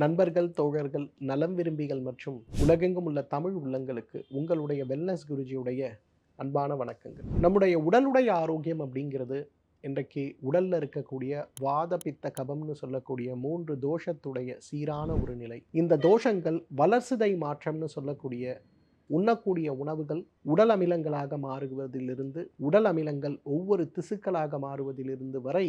நண்பர்கள் தோழர்கள் நலம் விரும்பிகள் மற்றும் உலகெங்கும் உள்ள தமிழ் உள்ளங்களுக்கு உங்களுடைய வெல்னஸ் குருஜியுடைய அன்பான வணக்கங்கள். நம்முடைய உடலுடைய ஆரோக்கியம் அப்படிங்கிறது இன்றைக்கு உடல்ல இருக்கக்கூடிய வாத பித்த கபம்னு சொல்லக்கூடிய மூன்று தோஷத்துடைய சீரான ஒரு நிலை. இந்த தோஷங்கள் வளர்சிதை மாற்றம்னு சொல்லக்கூடிய உண்ணக்கூடிய உணவுகள் உடல் அமிலங்களாக மாறுவதிலிருந்து உடல் அமிலங்கள் ஒவ்வொரு திசுக்களாக மாறுவதிலிருந்து வரை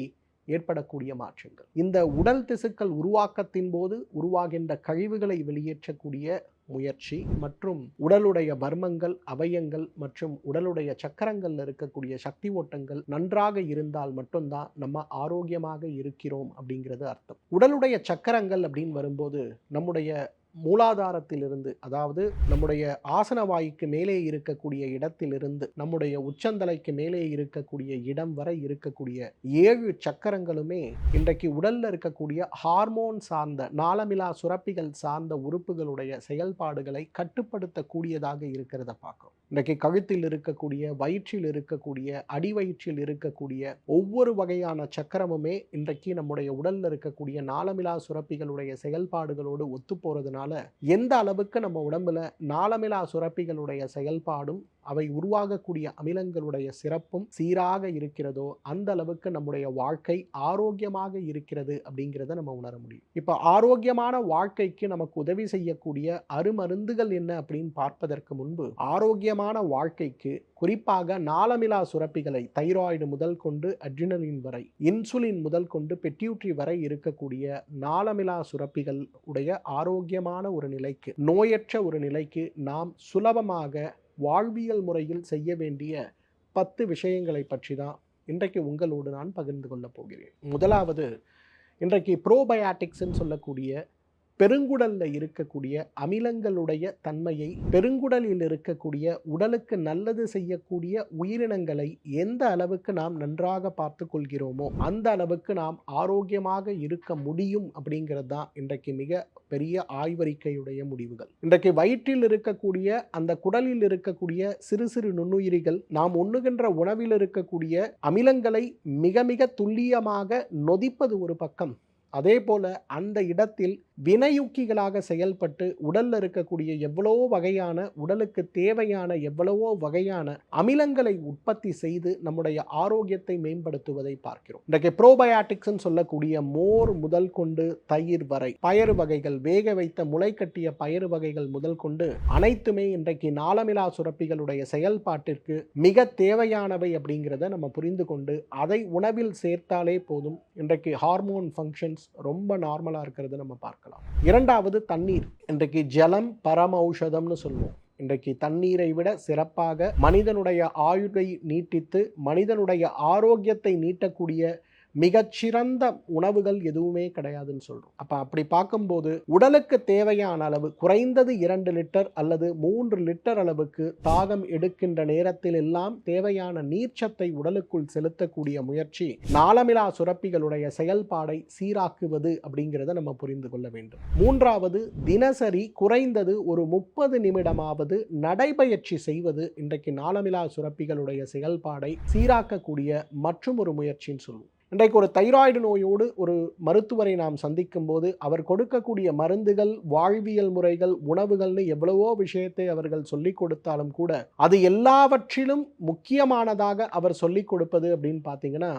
ஏற்படக்கூடிய மாற்றங்கள். இந்த உடல் திசுக்கள் உருவாக்கத்தின் போது உருவாகின்ற கழிவுகளை வெளியேற்றக்கூடிய முயற்சி மற்றும் உடலுடைய வர்மங்கள் அவயங்கள் மற்றும் உடலுடைய சக்கரங்களில் இருக்கக்கூடிய சக்தி ஓட்டங்கள் நன்றாக இருந்தால் மட்டும்தான் நம்ம ஆரோக்கியமாக இருக்கிறோம் அப்படிங்கிறது அர்த்தம். உடலுடைய சக்கரங்கள் அப்படின்னு வரும்போது நம்முடைய மூலாதாரத்திலிருந்து அதாவது நம்முடைய ஆசன வாய்க்கு மேலே இருக்கக்கூடிய இடத்திலிருந்து நம்முடைய உச்சந்தலைக்கு மேலே இருக்கக்கூடிய இடம் வரை இருக்கக்கூடிய ஏழு சக்கரங்களுமே இன்றைக்கு உடல்ல இருக்கக்கூடிய ஹார்மோன் சார்ந்த நாளமிலா சுரப்பிகள் சார்ந்த உறுப்புகளுடைய செயல்பாடுகளை கட்டுப்படுத்தக்கூடியதாக இருக்கிறத பார்க்கும் இன்றைக்கு கழுத்தில் இருக்கக்கூடிய வயிற்றில் இருக்கக்கூடிய அடிவயிற்றில் இருக்கக்கூடிய ஒவ்வொரு வகையான சக்கரமுமே இன்றைக்கு நம்முடைய உடலில் இருக்கக்கூடிய நாளமிலா சுரப்பிகளுடைய செயல்பாடுகளோடு ஒத்து போகிறதுனால எந்த அளவுக்கு நம்ம உடம்புல நாளமிலா சுரப்பிகளுடைய செயல்பாடும் அவை உருவாகக்கூடிய அமிலங்களுடைய சிறப்பும் சீராக இருக்கிறதோ அந்த அளவுக்கு நம்முடைய வாழ்க்கை ஆரோக்கியமாக இருக்கிறது அப்படிங்கிறத நம்ம உணர முடியும். இப்போ ஆரோக்கியமான வாழ்க்கைக்கு நமக்கு உதவி செய்யக்கூடிய அருமருந்துகள் என்ன அப்படின்னு பார்ப்பதற்கு முன்பு ஆரோக்கியமான வாழ்க்கைக்கு குறிப்பாக நாளமிலா சுரப்பிகளை தைராய்டு முதல் கொண்டு அட்ரினலின் வரை இன்சுலின் முதல் கொண்டு பெட்யூட்ரி வரை இருக்கக்கூடிய நாளமிலா சுரப்பிகள் உடைய ஆரோக்கியமான ஒரு நிலைக்கு நோயற்ற ஒரு நிலைக்கு நாம் சுலபமாக வாழ்வியல் முறையில் செய்ய வேண்டிய பத்து விஷயங்களை பற்றி தான் இன்றைக்கு உங்களோடு நான் பகிர்ந்து கொள்ளப் போகிறேன். முதலாவது இன்றைக்கு ப்ரோபயாட்டிக்ஸ்ன்னு சொல்லக்கூடிய பெருங்குடல்ல இருக்கக்கூடிய அமிலங்களுடைய தன்மையை பெருங்குடலில் இருக்கக்கூடிய உடலுக்கு நல்லது செய்யக்கூடிய உயிரினங்களை எந்த அளவுக்கு நாம் நன்றாக பார்த்து கொள்கிறோமோ அந்த அளவுக்கு நாம் ஆரோக்கியமாக இருக்க முடியும் அப்படிங்கிறது தான் இன்றைக்கு மிக பெரிய ஆய்வறிக்கையுடைய முடிவுகள். இன்றைக்கு வயிற்றில் இருக்கக்கூடிய அந்த குடலில் இருக்கக்கூடிய சிறு சிறு நுண்ணுயிரிகள் நாம் உண்ணுகின்ற உணவில் இருக்கக்கூடிய அமிலங்களை மிக மிக துல்லியமாக நொதிப்பது ஒரு பக்கம். அதே போல அந்த இடத்தில் வினையூக்கிகளாக செயல்பட்டு உடல்ல இருக்கக்கூடிய எவ்வளவோ வகையான உடலுக்கு தேவையான எவ்வளவோ வகையான அமிலங்களை உற்பத்தி செய்து நம்முடைய ஆரோக்கியத்தை மேம்படுத்துவதை பார்க்கிறோம். இன்றைக்கு ப்ரோபயாட்டிக்ஸ்ன்னு சொல்லக்கூடிய மோர் முதல் கொண்டு தயிர் வரை பயறு வகைகள் வேக வைத்த முளை கட்டிய பயறு வகைகள் முதல் கொண்டு அனைத்துமே இன்றைக்கு நாளமிலா சுரப்பிகளுடைய செயல்பாட்டிற்கு மிக தேவையானவை அப்படிங்கிறத நம்ம புரிந்து கொண்டு அதை உணவில் சேர்த்தாலே போதும். இன்றைக்கு ஹார்மோன் ஃபங்க்ஷன்ஸ் ரொம்ப நார்மலாக இருக்கிறது நம்ம பார்க்கலாம். இரண்டாவது தண்ணீர். இன்றைக்கு ஜலம் பரம ஔஷதம்னு சொல்லுவோம். இன்றைக்கு தண்ணீரை விட சிறப்பாக மனிதனுடைய ஆயுளை நீட்டித்து மனிதனுடைய ஆரோக்கியத்தை நீட்டக்கூடிய மிகச்சிறந்த உணவுகள் எதுவுமே கிடையாதுன்னு சொல்கிறோம் அப்போ அப்படி பார்க்கும்போது உடலுக்கு தேவையான அளவு குறைந்தது இரண்டு லிட்டர் அல்லது மூன்று லிட்டர் அளவுக்கு தாகம் எடுக்கின்ற நேரத்தில் எல்லாம் தேவையான நீர்ச்சத்தை உடலுக்குள் செலுத்தக்கூடிய முயற்சி நாளமிலா சுரப்பிகளுடைய செயல்பாடை சீராக்குவது அப்படிங்கிறத நம்ம புரிந்து கொள்ள வேண்டும். மூன்றாவது தினசரி குறைந்தது ஒரு முப்பது நிமிடமாவது நடைபயிற்சி செய்வது இன்றைக்கு நாளமிலா சுரப்பிகளுடைய செயல்பாடை சீராக்கக்கூடிய மற்றும் ஒரு முயற்சின்னு சொல்லுவோம். இன்றைக்கு ஒரு தைராய்டு நோயோடு ஒரு மருத்துவரை நாம் சந்திக்கும் போது அவர் கொடுக்கக்கூடிய மருந்துகள் வாழ்வியல் முறைகள் உணவுகள்னு எவ்வளவோ விஷயத்தை அவர்கள் சொல்லிக் கொடுத்தாலும் கூட அது எல்லாவற்றிலும் முக்கியமானதாக அவர் சொல்லிக் கொடுப்பது அப்படின்னு பார்த்தீங்கன்னா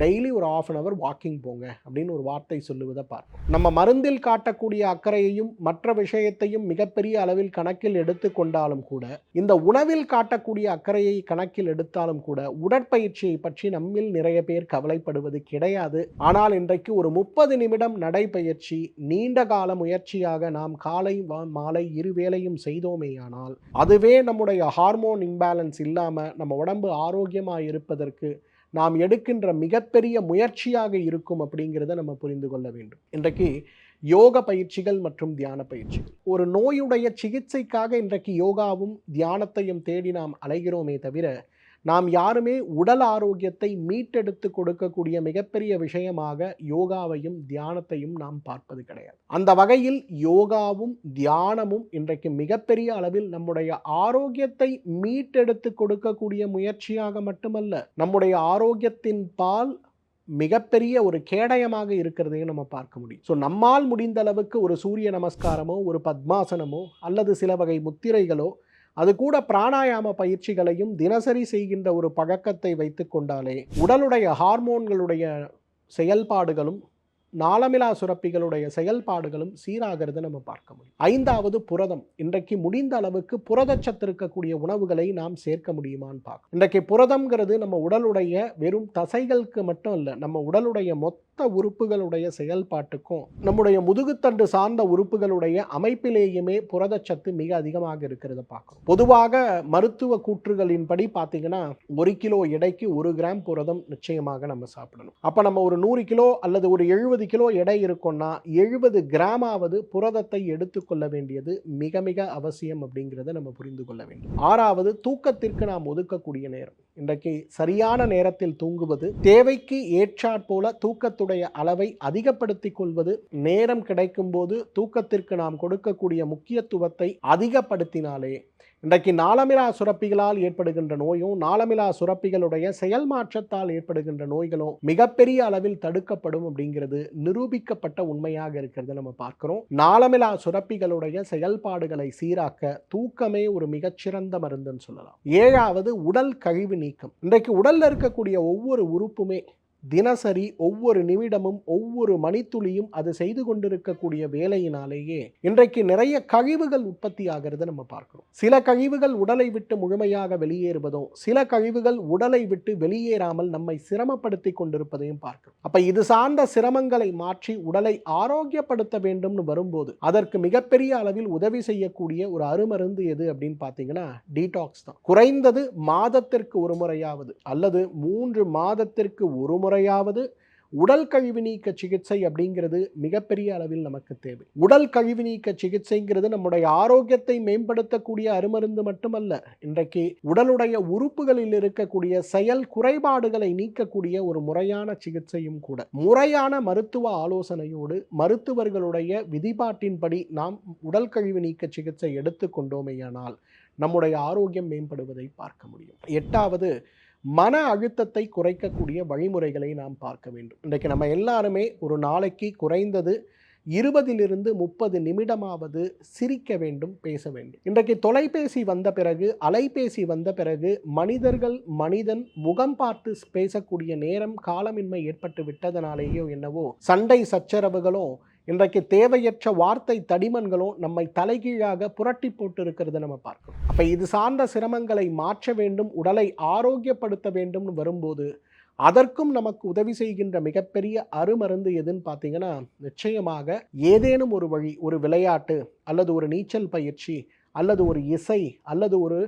டெய்லி ஒரு ஆஃப் அன் அவர் வாக்கிங் போங்க அப்படின்னு ஒரு வார்த்தை சொல்லுவதை பார்ப்போம். நம்ம மருந்தில் காட்டக்கூடிய அக்கறையையும் மற்ற விஷயத்தையும் மிகப்பெரிய அளவில் கணக்கில் எடுத்துக்கொண்டாலும் கூட இந்த உணவில் காட்டக்கூடிய அக்கறையை கணக்கில் எடுத்தாலும் கூட உடற்பயிற்சியை பற்றி நம்மில் நிறைய பேர் கவலைப்படுவது கிடையாது. ஆனால் இன்றைக்கு ஒரு முப்பது நிமிடம் நடைப்பயிற்சி நீண்ட கால முயற்சியாக நாம் காலை மாலை இரு வேளையும் செய்தோமேயானால் அதுவே நம்முடைய ஹார்மோன் இம்பேலன்ஸ் இல்லாமல் நம்ம உடம்பு ஆரோக்கியமாக இருப்பதற்கு நாம் எடுக்கின்ற மிகப்பெரிய முயற்சியாக இருக்கும் அப்படிங்கிறத நம்ம புரிந்து கொள்ள வேண்டும். இன்றைக்கு யோக பயிற்சிகள் மற்றும் தியான பயிற்சிகள். ஒரு நோயுடைய சிகிச்சைக்காக இன்றைக்கு யோகாவும் தியானத்தையும் தேடி நாம் அலைகிறோமே தவிர நாம் யாருமே உடல் ஆரோக்கியத்தை மீட்டெடுத்து கொடுக்கக்கூடிய மிகப்பெரிய விஷயமாக யோகாவையும் தியானத்தையும் நாம் பார்ப்பது கிடையாது. அந்த வகையில் யோகாவும் தியானமும் இன்றைக்கு மிகப்பெரிய அளவில் நம்முடைய ஆரோக்கியத்தை மீட்டெடுத்து கொடுக்கக்கூடிய முயற்சியாக மட்டுமல்ல நம்முடைய ஆரோக்கியத்தின் பால் மிகப்பெரிய ஒரு கேடயமாக இருக்கிறதையும் நம்ம பார்க்க முடியும். ஸோ நம்மால் முடிந்த அளவுக்கு ஒரு சூரிய நமஸ்காரமோ ஒரு பத்மாசனமோ அல்லது சில வகை முத்திரைகளோ அது கூட பிராணாயாம பயிற்சிகளையும் தினசரி செய்கின்ற ஒரு பழக்கத்தை வைத்து கொண்டாலே உடலுடைய ஹார்மோன்களுடைய செயல்பாடுகளும் நாளமிலா சுரப்பிகளுடைய செயல்பாடுகளும் சீராகிறத நம்ம பார்க்க முடியும். ஐந்தாவது புரதம். இன்றைக்கு முடிந்த அளவுக்கு புரதச்சத்து இருக்கக்கூடிய உணவுகளை நாம் சேர்க்க முடியுமான்னு பார்க்க இன்றைக்கு புரதம்ங்கிறது நம்ம உடலுடைய வெறும் தசைகளுக்கு மட்டும் இல்லை நம்ம உடலுடைய மொத்த உறுப்புகளுடைய செயல்பாட்டுக்கும் நம்முடைய முதுகுத்தண்டு சார்ந்த உறுப்புகளுடைய அமைப்பிலேயுமே புரதச்சத்து மிக அதிகமாக இருக்கிறத பார்க்கும் பொதுவாக மருத்துவ கூற்றுகளின்படி பார்த்தீங்கன்னா ஒரு கிலோ எடைக்கு ஒரு கிராம் புரதம் நிச்சயமாக நம்ம சாப்பிடணும். அப்போ நம்ம ஒரு நூறு கிலோ அல்லது ஒரு எழுபது கிலோ எடை இருக்கோம்னா எழுபது கிராமாவது புரதத்தை எடுத்துக்கொள்ள வேண்டியது மிக மிக அவசியம் அப்படிங்கிறத நம்ம புரிந்து கொள்ள வேண்டும். ஆறாவது தூக்கத்திற்கு நாம் ஒதுக்கக்கூடிய நேரம். இன்றைக்கு சரியான நேரத்தில் தூங்குவது தேவைக்கு ஏற்றாற்போல தூக்கத்துடைய அளவை அதிகப்படுத்திக் கொள்வது நேரம் கிடைக்கும் போது தூக்கத்திற்கு நாம் கொடுக்கக்கூடிய முக்கியத்துவத்தை அதிகப்படுத்தினாலே இன்றைக்கு நாளமிலா சுரப்பிகளால் ஏற்படுகின்ற நோயும் நாளமிலா சுரப்பிகளுடைய செயல் மாற்றத்தால் ஏற்படுகின்ற நோய்களும் மிகப்பெரிய அளவில் தடுக்கப்படும் அப்படிங்கிறது நிரூபிக்கப்பட்ட உண்மையாக இருக்கிறத நம்ம பார்க்கிறோம். நாளமிலா சுரப்பிகளுடைய செயல்பாடுகளை சீராக்க தூக்கமே ஒரு மிகச்சிறந்த மருந்துன்னு சொல்லலாம். ஏழாவது உடல் கழிவு நீக்கம். இன்றைக்கு உடல்ல இருக்கக்கூடிய ஒவ்வொரு உறுப்புமே தினசரி ஒவ்வொரு நிமிடமும் ஒவ்வொரு மணித்துளியும் அது செய்து கொண்டிருக்கக்கூடிய வேலையினாலேயே இன்றைக்கு நிறைய கழிவுகள் உற்பத்தி ஆகிறத நம்ம பார்க்கிறோம். சில கழிவுகள் உடலை விட்டு முழுமையாக வெளியேறுவதும் சில கழிவுகள் உடலை விட்டு வெளியேறாமல் நம்மை சிரமப்படுத்தி கொண்டிருப்பதையும் பார்க்கிறோம். அப்ப இது சார்ந்த சிரமங்களை மாற்றி உடலை ஆரோக்கியப்படுத்த வேண்டும்னு வரும்போது அதற்கு மிகப்பெரிய அளவில் உதவி செய்யக்கூடிய ஒரு அருமருந்து எது அப்படின்னு பார்த்தீங்கன்னா டீடாக்ஸ் தான். குறைந்தது மாதத்திற்கு ஒரு முறையாவது அல்லது மூன்று மாதத்திற்கு ஒரு முறையாவது உடல் கழிவு நீக்க சிகிச்சை அப்படிங்கிறது மிகப்பெரிய அளவில் நமக்கு தேவை. உடல் கழிவு நீக்க சிகிச்சைங்கிறது நம்முடைய ஆரோக்கியத்தை மேம்படுத்தக்கூடிய அருமருந்து மட்டுமல்ல இன்றைக்கு உடலுடைய உறுப்புகளில் இருக்கக்கூடிய செயல் குறைபாடுகளை நீக்கக்கூடிய ஒரு முறையான சிகிச்சையும் கூட. முறையான மருத்துவ ஆலோசனையோடு மருத்துவர்களுடைய விதிபாட்டின்படி நாம் உடல் கழிவு நீக்க சிகிச்சை எடுத்துக்கொண்டோமேயானால் நம்முடைய ஆரோக்கியம் மேம்படுவதை பார்க்க முடியும். எட்டாவது மன அழுத்தத்தை குறைக்கக்கூடிய வழிமுறைகளை நாம் பார்க்க வேண்டும். இன்றைக்கு நம்ம எல்லாருமே ஒரு நாளைக்கு குறைந்தது இருபதிலிருந்து முப்பது நிமிடமாவது சிரிக்க வேண்டும் பேச வேண்டும். இன்றைக்கு தொலைபேசி வந்த பிறகு அலைபேசி வந்த பிறகு மனிதர்கள் மனிதன் முகம் பார்த்து பேசக்கூடிய நேரம் காலமின்மை ஏற்பட்டு விட்டதனாலேயோ என்னவோ சண்டை சச்சரவுகளும் இன்றைக்கு தேவையற்ற வார்த்தை தடிமன்களும் நம்மை தலைகீழாக புரட்டி போட்டு இருக்கிறத நம்ம பார்க்கணும் அப்போ இது சார்ந்த சிரமங்களை மாற்ற வேண்டும் உடலை ஆரோக்கியப்படுத்த வேண்டும்னு வரும்போது அதற்கும் நமக்கு உதவி செய்கின்ற மிகப்பெரிய அருமருந்து எதுன்னு பார்த்தீங்கன்னா நிச்சயமாக ஏதேனும் ஒரு வழி ஒரு விளையாட்டு அல்லது ஒரு நீச்சல் பயிற்சி அல்லது ஒரு இசை அல்லது ஒரு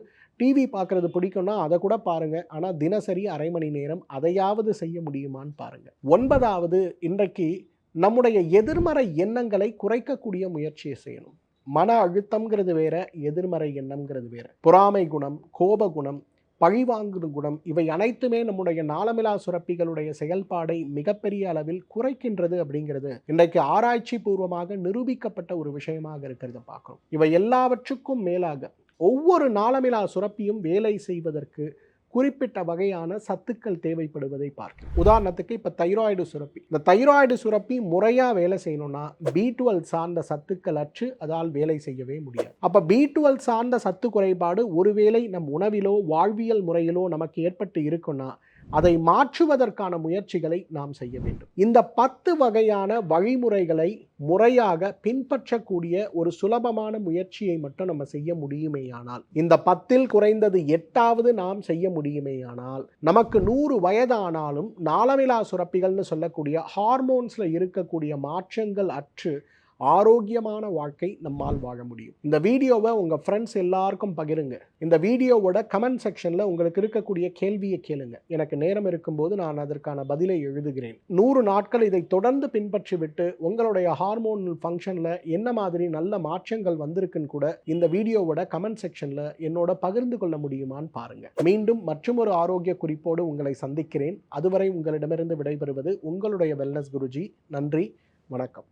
டிவி பார்க்குறது பிடிக்கும்னா அதை கூட பாருங்கள் ஆனால் தினசரி அரை மணி நேரம் அதையாவது செய்ய முடியுமான்னு பாருங்கள் ஒன்பதாவது இன்றைக்கு நம்முடைய எதிர்மறை எண்ணங்களை குறைக்கக்கூடிய முயற்சியை செய்யணும். மன அழுத்தம்ங்கிறது வேற எதிர்மறை எண்ணம்ங்கிறது வேற. பொறாமை குணம் கோப குணம் பழிவாங்கும் குணம் இவை அனைத்துமே நம்முடைய நாளமிலா சுரப்பிகளுடைய செயல்பாடை மிகப்பெரிய அளவில் குறைக்கின்றது அப்படிங்கிறது இன்றைக்கு ஆராய்ச்சி பூர்வமாக நிரூபிக்கப்பட்ட ஒரு விஷயமாக இருக்கிறத பார்க்குறோம். இவை எல்லாவற்றுக்கும் மேலாக ஒவ்வொரு நாளமிலா சுரப்பியும் வேலை செய்வதற்கு குறிப்பிட்ட வகையான சத்துக்கள் தேவைப்படுவதை பார்க்க உதாரணத்துக்கு இப்போ தைராய்டு சுரப்பி. இந்த தைராய்டு சுரப்பி முறையாக வேலை செய்யணும்னா பி டுவெல் சார்ந்த சத்துக்கள் அற்று அதால் வேலை செய்யவே முடியாது. அப்போ பி டுவெல் சார்ந்த சத்து குறைபாடு ஒருவேளை நம் உணவிலோ வாழ்வியல் முறையிலோ நமக்கு ஏற்பட்டு இருக்குன்னா அதை மாற்றுவதற்கான முயற்சிகளை நாம் செய்ய வேண்டும். இந்த பத்து வகையான வழிமுறைகளை முறையாக பின்பற்றக்கூடிய ஒரு சுலபமான முயற்சியை மட்டும் நம்ம செய்ய முடியுமேயானால் இந்த பத்தில் குறைந்தது எட்டாவது நாம் செய்ய முடியுமேயானால் நமக்கு நூறு வயதானாலும் நாளமிலா சுரப்பிகள்னு சொல்லக்கூடிய ஹார்மோன்ஸில் இருக்கக்கூடிய மாற்றங்கள் அற்று ஆரோக்கியமான வாழ்க்கை நம்மால் வாழ முடியும். இந்த வீடியோவை உங்கள் ஃப்ரெண்ட்ஸ் எல்லாருக்கும் பகிருங்க. இந்த வீடியோவோட கமெண்ட் செக்ஷனில் உங்களுக்கு இருக்கக்கூடிய கேள்வியை கேளுங்க. எனக்கு நேரம் இருக்கும்போது நான் அதற்கான பதிலை எழுதுகிறேன். நூறு நாட்கள் இதை தொடர்ந்து பின்பற்றி விட்டு உங்களுடைய ஹார்மோன் ஃபங்க்ஷனில் என்ன மாதிரி நல்ல மாற்றங்கள் வந்திருக்குன்னு கூட இந்த வீடியோவோட கமெண்ட் செக்ஷனில் என்னோட பகிர்ந்து கொள்ள முடியுமான்னு பாருங்க. மீண்டும் மற்றும் ஒரு ஆரோக்கிய குறிப்போடு உங்களை சந்திக்கிறேன். அதுவரை உங்களிடமிருந்து விடைபெறுவது உங்களுடைய வெல்னஸ் குருஜி. நன்றி வணக்கம்.